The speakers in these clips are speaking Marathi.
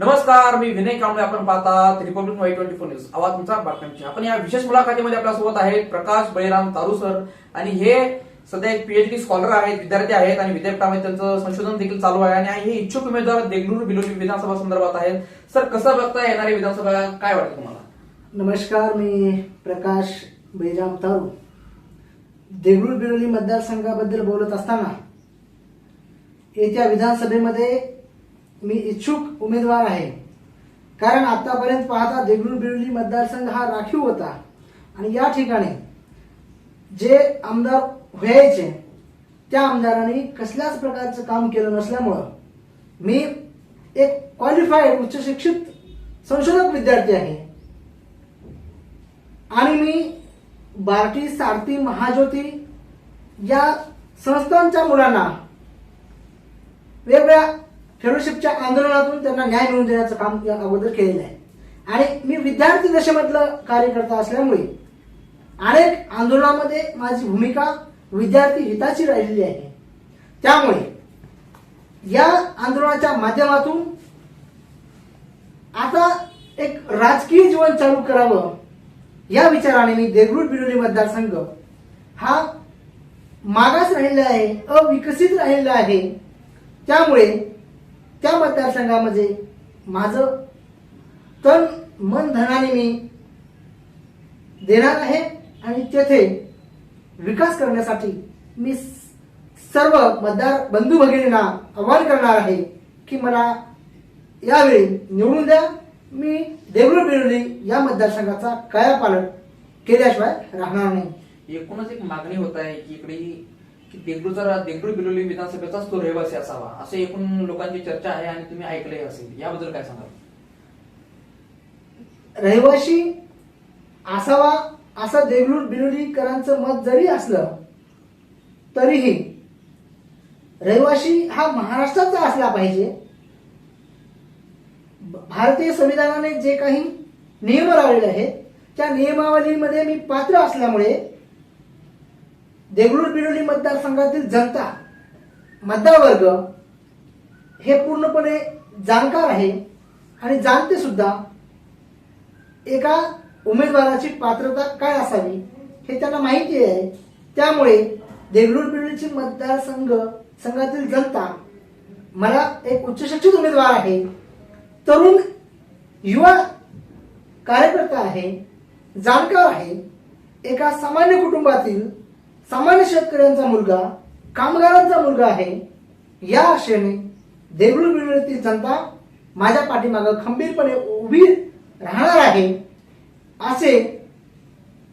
नमस्कार मी विनय कांबळे आपण पाहतात Republic Y twenty four news. आवाज तुमचा बातम्यांची. आपण या विशेष मुलाखतीमध्ये आपल्यासोबत आहेत प्रकाश बळीराम तारू सर. आणि हे सध्या एक पीएचडी स्कॉलर आहेत विद्यार्थी आहेत आणि विद्यापीठामध्ये त्यांचं संशोधन देखील चालू आहे. आणि हे इच्छुक उमेदवार देगलूर बिलोली विधानसभा संदर्भात आहेत. सर कसं बघता येणारी विधानसभा? काय वाटतं तुम्हाला? नमस्कार मी प्रकाश बळीराम तारू. देगलूर बिलोली मतदारसंघाबद्दल बोलत असताना येत्या विधानसभेमध्ये मी इच्छुक उमेदवार आहे. कारण आतापर्यंत पाहता देगलूर बिरुली मतदारसंघ हा राखीव होता. आणि या ठिकाणी जे आमदार व्हायचे त्या आमदारांनी कसल्याच प्रकारचं काम केलं नसल्यामुळं मी एक क्वालिफाईड उच्च शिक्षित संशोधक विद्यार्थी आहे. आणि मी बार्टी सारथी महाज्योती या संस्थांच्या मुलांना वेगवेगळ्या फेलोशिपच्या आंदोलनातून त्यांना न्याय मिळवून देण्याचं काम या अगोदर केलेलं आहे. आणि मी विद्यार्थी दशेमधलं कार्यकर्ता असल्यामुळे अनेक आंदोलनामध्ये माझी भूमिका विद्यार्थी हिताची राहिलेली आहे. त्यामुळे या आंदोलनाच्या माध्यमातून आता एक राजकीय जीवन चालू करावं या विचाराने मी देगलूर बिरोली मतदारसंघ हा मागास राहिलेला आहे अविकसित राहिलेला आहे. त्यामुळे त्या मतदारसंघामध्ये माझं तन मन धनाने मी देणार आहे आणि तेथे विकास करण्यासाठी मी सर्व मतदार बंधू भगिनींना आवाहन करणार आहे की मला यावेळी निवडून द्या. मी देगलूर बिरोली या मतदारसंघाचा कायापालट केल्याशिवाय राहणार नाही. एकूणच एक मागणी होत आहे की इकडे की देगलूरचा देगलूर बिलोली विधानसभेचाच तो रहिवासी असावा असं एकूण लोकांची चर्चा आहे आणि तुम्ही ऐकले असेल. याबद्दल काय सांगाल? रहिवाशी असावा असं देगलूर बिलोलीकरांचं मत जरी असलं तरीही रहिवाशी हा महाराष्ट्राचा असला पाहिजे. भारतीय संविधानाने जे काही नियम लावलेले आहेत त्या नियमावलीमध्ये मी पात्र असल्यामुळे देगलूर बिरोली मतदारसंघातील जनता मतदारवर्ग हे पूर्णपणे जाणकार आहे आणि जाणते सुद्धा एका उमेदवाराची पात्रता काय असावी हे त्यांना माहिती आहे. त्यामुळे देगलूर बिरोलीची मतदारसंघ संघातील जनता मला एक उच्चशिक्षित उमेदवार आहे तरुण युवा कार्यकर्ता आहे जाणकार आहे एका सामान्य कुटुंबातील सामान्य शेतकऱ्यांचा मुलगा कामगारांचा मुलगा आहे. या आशेने देगलूर बिलोलीतील जनता माझ्या पाठीमागं खंबीरपणे उभी राहणार आहे. असे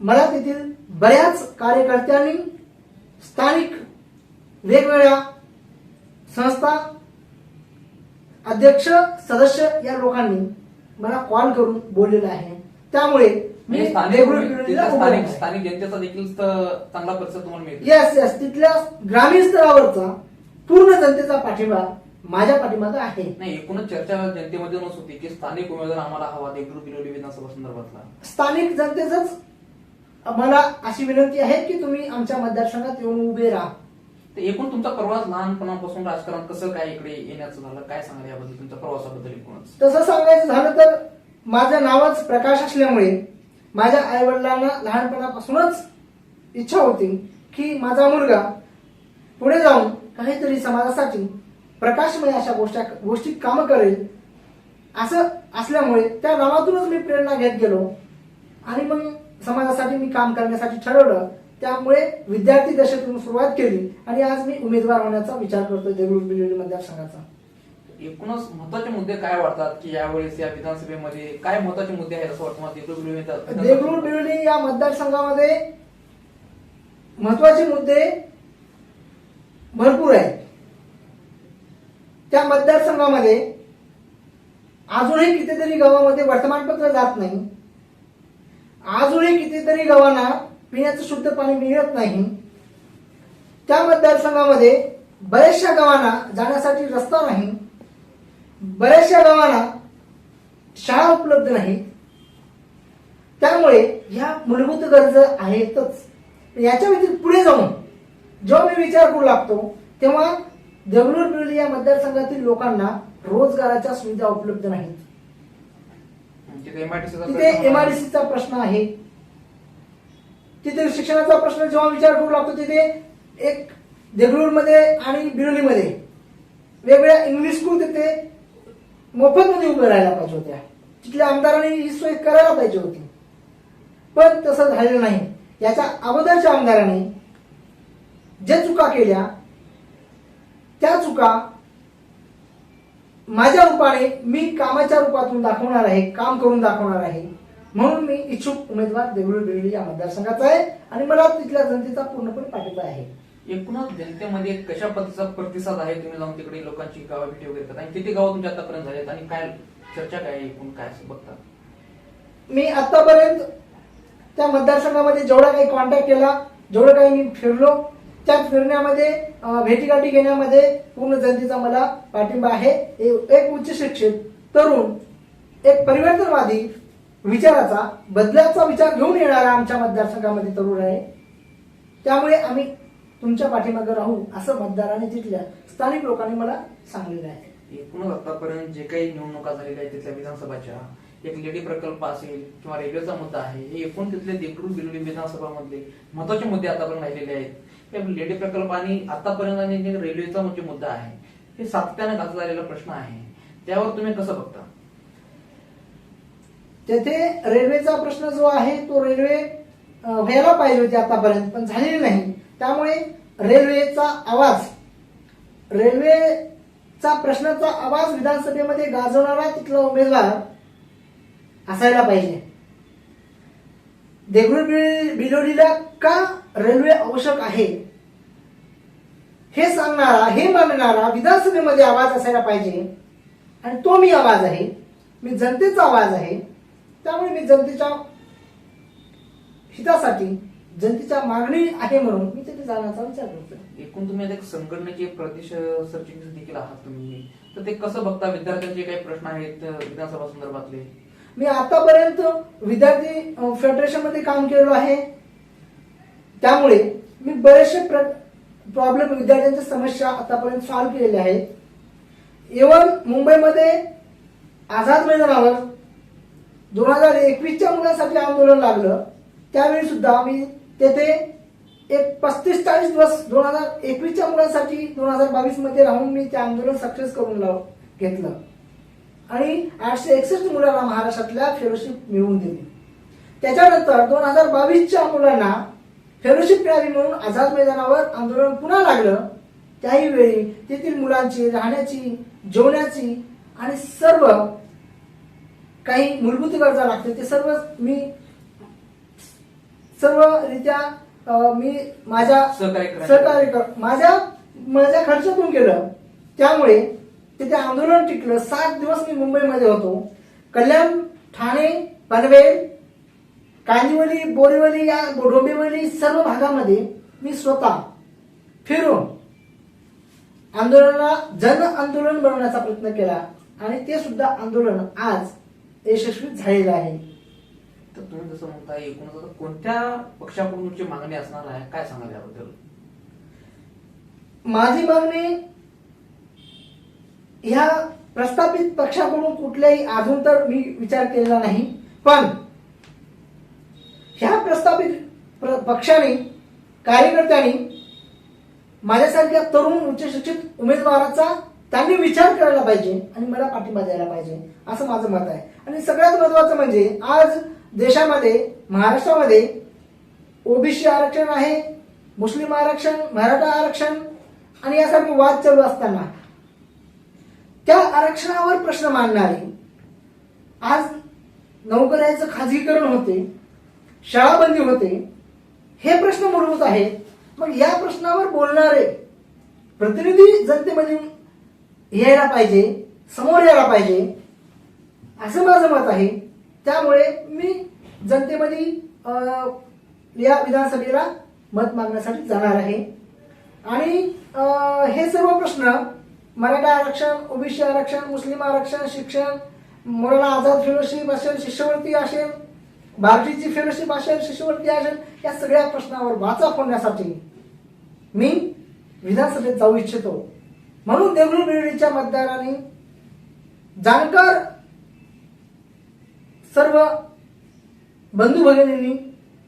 मला तेथील बऱ्याच कार्यकर्त्यांनी स्थानिक वेगवेगळ्या संस्था अध्यक्ष सदस्य या लोकांनी मला कॉल करून बोललेलं आहे. त्यामुळे म्हणजे स्थानिक तिथल्या स्थानिक. स्थानिक जनतेचा देखील चांगला प्रतिसाद तुम्हाला मिळतो. येस येस तिथल्या ग्रामीण स्तरावरचा पूर्ण जनतेचा पाठिंबा माझ्या पाठीमागे आहे. नाही एकूणच चर्चा जनतेमध्ये होती की स्थानिक उमेदवार आम्हाला हवा देगलूर बिलोली विधानसभा संदर्भातला. स्थानिक जनतेच मला अशी विनंती आहे की तुम्ही आमच्या मतदारसंघात येऊन उभे राहा. तर एकूण तुमचा प्रवास लहानपणापासून राजकारण कसं काय इकडे येण्याचं झालं? काय सांगाल याबद्दल तुमच्या प्रवासाबद्दल एकूणच? तसं सांगायचं झालं तर माझं नावच प्रकाश असल्यामुळे माझ्या आई वडिलांना लहानपणापासूनच इच्छा होती की माझा मुलगा पुढे जाऊन काहीतरी समाजासाठी प्रकाशमय अशा गोष्टी गोष्टी कामं करेल. असं असल्यामुळे त्या गावातूनच मी प्रेरणा घेत गेलो. आणि मग समाजासाठी मी काम करण्यासाठी ठरवलं. त्यामुळे विद्यार्थी दशेतून सुरुवात केली. आणि आज मी उमेदवार होण्याचा विचार करतो देगलूर बिलोली मतदारसंघाचा एकूणच महत्त्वाचे मुद्दे काय वाटतात की यावेळेस या विधानसभेमध्ये काय महत्त्वाचे मुद्दे आहेत असं वाटतं मला देगलूर बिलोली देगलूर बिलोली या मतदारसंघामध्ये महत्त्वाचे मुद्दे भरपूर आहेत. त्या मतदारसंघामध्ये अजूनही कितीतरी गावामध्ये वर्तमानपत्र जात नाही. अजूनही कितीतरी गावांना पिण्याचं शुद्ध पाणी मिळत नाही. त्या मतदारसंघामध्ये बऱ्याचशा गावांना जाण्यासाठी रस्ता नाही. बऱ्याचशा गावांना शाळा उपलब्ध नाहीत त्यामुळे ह्या मूलभूत गरजा आहेतच. याच्या व्यतिरिक्त पुढे जाऊन जेव्हा मी विचार करू लागतो तेव्हा बिर्ली या मतदारसंघातील लोकांना रोजगाराच्या सुविधा उपलब्ध नाहीत. तिथे एमआयडीसीचा प्रश्न आहे. तिथे शिक्षणाचा प्रश्न जेव्हा विचार करू लागतो तिथे एक देगलूरमध्ये आणि बिरोलीमध्ये वेगवेगळ्या इंग्लिश स्कूल तिथे मोफतमध्ये उभे राहायला पाहिजे होत्या. तिथल्या आमदारांनी ही सोय करायला पाहिजे होती. पण तसं झालेलं नाही. याच्या अगोदरच्या आमदारांनी ज्या चुका केल्या त्या चुका माझ्या रूपाने मी कामाच्या रूपातून दाखवणार आहे काम करून दाखवणार आहे. म्हणून मी इच्छुक उमेदवार देवळी बिरडी या मतदारसंघाचा आहे आणि मला तिथल्या जनतेचा पूर्णपणे पाठिंबा आहे. एकूणच जनतेमध्ये कशा पद्धतीचा प्रतिसाद आहे? तुम्ही जाऊन तिकडे लोकांची गावा भेटी वगैरे करता. आणि किती गावं तुमच्या आतापर्यंत झालेत? आणि काय चर्चा काय आहे एकूण? काय असं बघता? मी आतापर्यंत त्या मतदारसंघामध्ये जेवढा काही कॉन्टॅक्ट केला जेवढं काही मी फिरलो त्या फिरण्यामध्ये भेटीगाठी घेण्यामध्ये पूर्ण जनतेचा मला पाठिंबा आहे. एक उच्च शिक्षित तरुण एक परिवर्तनवादी विचाराचा बदलाचा विचार घेऊन येणारा आमच्या मतदारसंघामध्ये तरुण आहे. त्यामुळे आम्ही तुमच्या पाठीमागे राहू असं मतदारांनी तिथल्या स्थानिक लोकांनी मला सांगलेलं आहे. एकूणच आतापर्यंत जे काही निवडणुका झालेल्या आहेत तिथल्या विधानसभाच्या एक लेडी प्रकल्प असेल किंवा रेल्वेचा मुद्दा आहे हे एकूण तिथले देगलूर बिलोली विधानसभा मधले महत्त्वाचे मुद्दे आतापर्यंत राहिलेले आहेत. लेडी प्रकल्प आणि आतापर्यंत आणि जे रेल्वेचा म्हणजे मुद्दा आहे हे सातत्याने घातला झालेला प्रश्न आहे. त्यावर तुम्ही कसं बघता? तेथे रेल्वेचा प्रश्न जो आहे तो रेल्वे व्हायला पाहिजे होती आतापर्यंत पण झालेली नाही. त्यामुळे रेल्वेचा आवाज रेल्वेचा प्रश्नाचा आवाज विधानसभेमध्ये गाजवणारा तिथला उमेदवार असायला पाहिजे. देगलूर बिलोलीला का रेल्वे आवश्यक आहे? हे सांगणारा हे मानणारा विधानसभेमध्ये आवाज असायला पाहिजे. आणि तो मी आवाज आहे मी जनतेचा आवाज आहे त्यामुळे मी जनतेच्या हितासाठी जनतेच्या मागणी आहे म्हणून मी तिथे जाण्याचा विचार करतो एकूण तुम्ही आता एक संघटनेचे प्रदेश सरचिटणीस देखील आहात तुम्ही. तर ते कसं बघता? विद्यार्थ्यांचे काही प्रश्न आहेत विधानसभा संदर्भातले. मी आतापर्यंत विद्यार्थी अं, फेडरेशनमध्ये काम केलेलो आहे. त्यामुळे मी बरेचसे प्रॉब्लेम विद्यार्थ्यांच्या समस्या आतापर्यंत सॉल्व्ह केलेल्या आहेत. इव्हन मुंबईमध्ये आझाद मैदानावर दोन हजार एकवीसच्या मुलांसाठी आंदोलन लागलं. त्यावेळी सुद्धा मी तेथे एक पस्तीस चाळीस दिवस दोन हजार एकवीसच्या मुलांसाठी दोन हजार बावीसमध्ये राहून मी ते आंदोलन सक्सेस करून लाव- घेतलं. आणि आठशे एकसष्ट मुलांना महाराष्ट्रातल्या फेलोशिप मिळवून दिली. त्याच्यानंतर दोन हजार बावीसच्या मुलांना फेलोशिप मिळावी म्हणून आझाद मैदानावर आंदोलन पुन्हा लागलं. त्याही वेळी तेथील मुलांची राहण्याची जेवण्याची आणि सर्व काही मूलभूत गरजा लागते ते सर्व मी सर्वरित्या अं, मी माझ्या सहकार्य माझ्या माझ्या खर्चातून केलं. त्यामुळे तिथे आंदोलन टिकलं. सात दिवस मी मुंबईमध्ये होतो. कल्याण ठाणे पनवेल कांदिवली बोरीवली या डोंबिवली सर्व भागामध्ये मी स्वतः फिरून आंदोलनाला जन आंदोलन बनवण्याचा प्रयत्न केला. आणि ते सुद्धा आंदोलन आज यशस्वी झालेलं आहे. तर तुम्ही जसं म्हणता एकूणच आता कोणत्या पक्षाकडून तुमची मागणी असणार आहे? काय सांगाल याबद्दल? माझी मागणी ह्या प्रस्थापित पक्षाकडून कुठल्याही अजून तर मी विचार केलेला नाही पण ह्या प्रस्थापित प्र- पक्षाने कार्यकर्त्यांनी माझ्यासारख्या तरुण उच्च शिक्षित उमेदवाराचा त्यांनी विचार करायला पाहिजे आणि मला पाठिंबा द्यायला पाहिजे असं माझं मत आहे. आणि सगळ्यात महत्वाचं म्हणजे आज देशामध्ये महाराष्ट्रामध्ये ओबीसी आरक्षण आहे मुस्लिम आरक्षण मराठा आरक्षण आणि यासारखे वाद चालू असताना. त्या आरक्षणावर प्रश्न मांडणारे आज नोकऱ्याचं खाजगीकरण होते शाळाबंदी होते हे प्रश्न मूलभूत आहेत. मग या प्रश्नावर बोलणारे प्रतिनिधी जनतेमध्ये यायला पाहिजे समोर यायला पाहिजे असं माझं मत आहे. त्यामुळे मी जनतेमध्ये या विधानसभेला मत मागण्यासाठी जाणार आहे. आणि हे सर्व प्रश्न मराठा आरक्षण ओबीसी आरक्षण मुस्लिम आरक्षण शिक्षण मुलाला आझाद फेलोशिप असेल शिष्यवृत्ती असेल भारतीची फेलोशिप असेल शिष्यवृत्ती असेल या सगळ्या प्रश्नावर वाचा फोडण्यासाठी मी विधानसभेत जाऊ इच्छितो. म्हणून देवळी बिर्डीच्या मतदारांनी जानकर सर्व बंधू भगिनींनी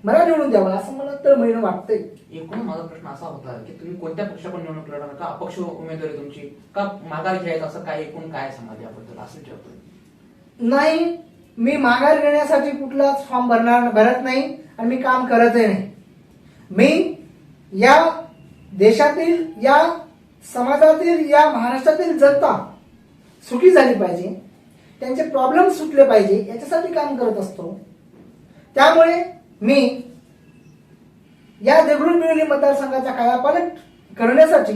मला निवडून द्यावं असं मला तळमळीनं वाटतंय. एकूण माझा प्रश्न असा होता की तुम्ही कोणत्या पक्षाकडून निवडणूक लढणार? का अपक्ष उमेदवारी तुमची? का माघार घ्यायचं असं काय एकूण काय समाज याबद्दल असं विचारतोय? नाही मी माघार घेण्यासाठी कुठलाच फॉर्म भरणार भरत नाही आणि मी काम करतही नाही. मी या देशातील या समाजातील या महाराष्ट्रातील जनता सुखी झाली पाहिजे. त्यांचे प्रॉब्लेम सुटले पाहिजे. याच्यासाठी काम करत असतो. त्यामुळे मी या देगलूर मिळवली मतदारसंघाचा कायापालट करण्यासाठी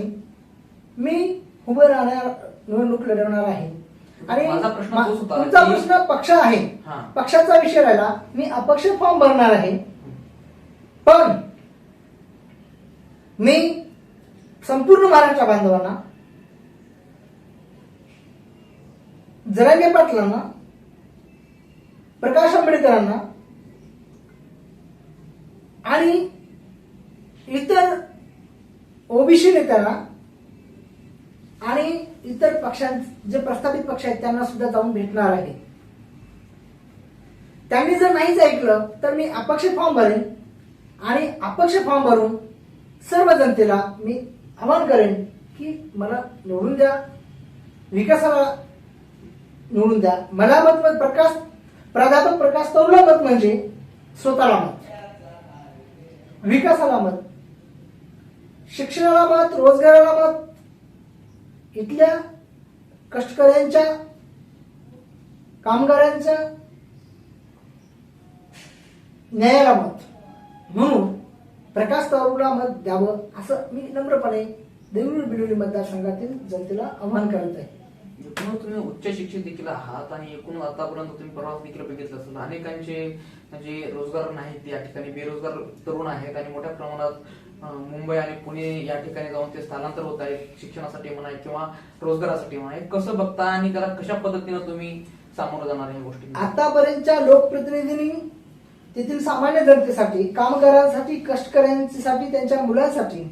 मी उभं राहणार निवडणूक लढवणार आहे. आणि तुमचा प्रश्न पक्ष आहे. पक्षाचा विषय राहिला. मी अपक्ष फॉर्म भरणार आहे. पण मी संपूर्ण महाराष्ट्र बांधवांना जरांगे पाटलांना प्रकाश आंबेडकरांना आणि इतर ओबीसी नेत्याला आणि इतर पक्षां जे प्रस्थापित पक्ष आहेत त्यांना सुद्धा जाऊन भेटणार आहे. त्यांनी जर नाहीच ऐकलं तर मी अपक्ष फॉर्म भरेन आणि अपक्ष फॉर्म भरून सर्व जनतेला मी आवाहन करेन की मला निवडून द्या. विकासाला निवडून द्या. मला मत प्रकाश प्राध्यापक प्रकाश तरुला मत म्हणजे स्वतःला मत. विकासाला मत शिक्षणाला मत रोजगाराला मत इथल्या कष्टकऱ्यांच्या कामगारांच्या न्यायाला मत. म्हणून प्रकाश तरुणला मत द्यावं असं मी नम्रपणे देवळी बिडोली मतदारसंघातील जनतेला आवाहन करत आहे. एकूणच तुम्ही उच्च शिक्षित देखील आहात आणि एकूण आतापर्यंत तुम्ही प्रवास देखील बघितला असेल अनेकांचे जे रोजगार नाहीत या ठिकाणी बेरोजगार तरुण आहेत आणि मोठ्या प्रमाणात मुंबई आणि पुणे या ठिकाणी जाऊन ते स्थलांतर होत आहेत शिक्षणासाठी म्हणा किंवा रोजगारासाठी म्हणा. कसं बघता आणि त्याला कशा पद्धतीनं तुम्ही सामोरं जाणार या गोष्टी आतापर्यंतच्या लोकप्रतिनिधींनी तेथील सामान्य जनतेसाठी कामगारांसाठी कष्टकऱ्यांसाठी त्यांच्या मुलांसाठी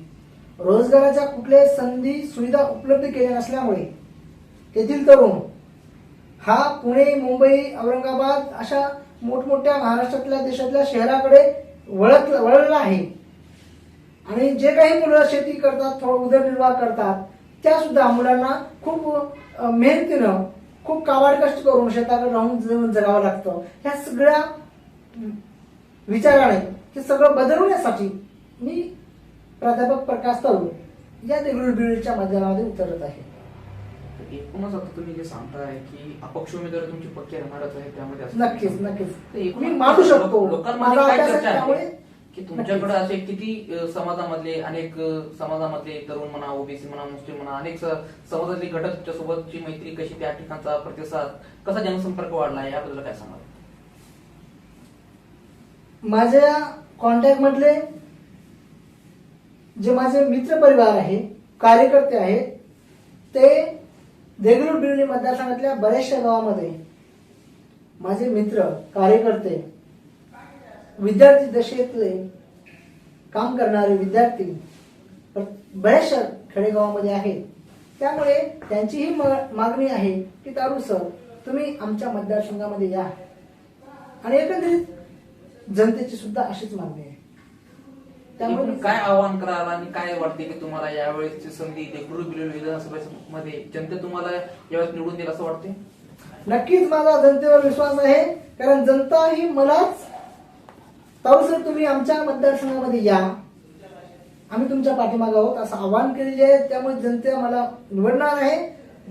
रोजगाराच्या कुठल्याही संधी सुविधा उपलब्ध केल्या नसल्यामुळे तेथील तरुण. हा पुणे मुंबई औरंगाबाद अशा मोठमोठ्या महाराष्ट्रातल्या देशातल्या शहराकडे वळत वळलेला आहे. आणि जे काही मुलं शेती करतात थोडं उदरनिर्वाह करतात त्या सुद्धा मुलांना खूप मेहनतीनं खूप कावाड कष्ट करून शेताकडे राहून जीवन जगावं लागतं. ह्या सगळ्या विचाराने हे सगळं बदलवण्यासाठी मी प्राध्यापक प्रकाश तरुण या देगलूर बिडच्या माध्यमामध्ये उतरत आहे. एकूणच आता तुम्ही जे सांगताय की अपक्ष उमेदवारी तुमची पक्की राहणारच आहे त्यामध्ये असं- नक्कीच तर नक्कीच. एकूण मी मानू शकतो. लोकांमध्ये माझा काय अभ्यास आहे चर्चा आहे? त्यामुळे की तुमच्याकडे असे किती अ, समाजामधले अनेक अ, समाजामधले तरुण म्हणा ओबीसी म्हणा मुस्लिम म्हणा अनेक स- समाजातले घटक सोबतची मैत्री कशी त्या ठिकाणचा प्रतिसाद कसा जनसंपर्क वाढला आहे याबद्दल काय सांगाल? माझ्या कॉन्टॅक्ट मधले जे माझे मित्र परिवार आहे कार्यकर्ते आहेत ते देगलूर बिर्णी मतदारसंघातल्या बऱ्याचशा गावामध्ये माझे मित्र कार्यकर्ते विद्यार्थी दशेतले काम करणारे विद्यार्थी बऱ्याचशा खेडेगावामध्ये आहेत. त्यामुळे त्यांचीही मागणी आहे की तारू सर तुम्ही आमच्या मतदारसंघामध्ये या. आणि एकंदरीत जनतेची सुद्धा अशीच मागणी आहे. त्यामुळे काय आव्हान कराल आणि काय वाटते की तुम्हाला यावेळेसची संधी देगलूर बिलोली विधानसभेमध्ये जनते तुम्हाला यावेळेस निवडून देईल असं वाटते नक्कीच माझा जनतेवर विश्वास आहे कारण जनता ही मलाच ताऊ सर तुम्ही आमच्या मतदारसंघामध्ये या. आम्ही तुमच्या पाठीमागे आहोत असं आवाहन केलेले आहे. त्यामुळे जनता मला निवडणार आहे.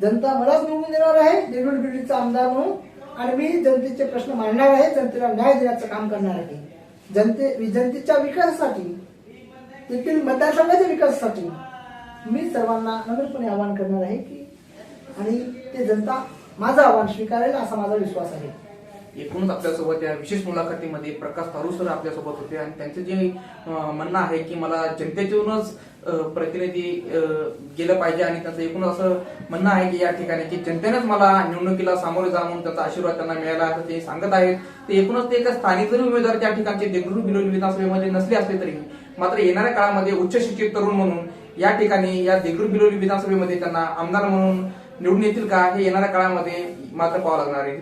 जनता मलाच निवडून देणार आहे देगलूर बिल्डीचा आमदार म्हणून. आणि मी जनतेचे प्रश्न मांडणार आहे जनतेला न्याय देण्याचं काम करणार आहे. जनते जनतेच्या विकासासाठी तेथील मतदारसंघाच्या विकासासाठी मी सर्वांना नम्रपणे आवाहन करणार आहे की आणि ते जनता माझं आव्हान स्वीकारेल असा माझा विश्वास आहे. एकूणच आपल्यासोबत या विशेष मुलाखतीमध्ये प्रकाश तारू सर आपल्यासोबत होते आणि त्यांचं जे म्हणणं आहे की मला जनतेतूनच प्रतिनिधी गेलं पाहिजे आणि त्यांचं एकूण असं म्हणणं आहे की या ठिकाणी की जनतेनेच मला निवडणुकीला सामोरे जाऊन त्याचा आशीर्वाद त्यांना मिळाला असं ते सांगत आहेत. ते एकूणच ते एका स्थानिक जरी उमेदवार त्या ठिकाणचे देगलूर बिलोली विधानसभेमध्ये नसले असले तरी मात्र येणाऱ्या काळामध्ये उच्च शिक्षित तरुण म्हणून या ठिकाणी या देगलूर बिलोली विधानसभेमध्ये त्यांना आमदार म्हणून निवडून येतील का हे येणाऱ्या काळामध्ये मात्र पाहावं लागणार आहे.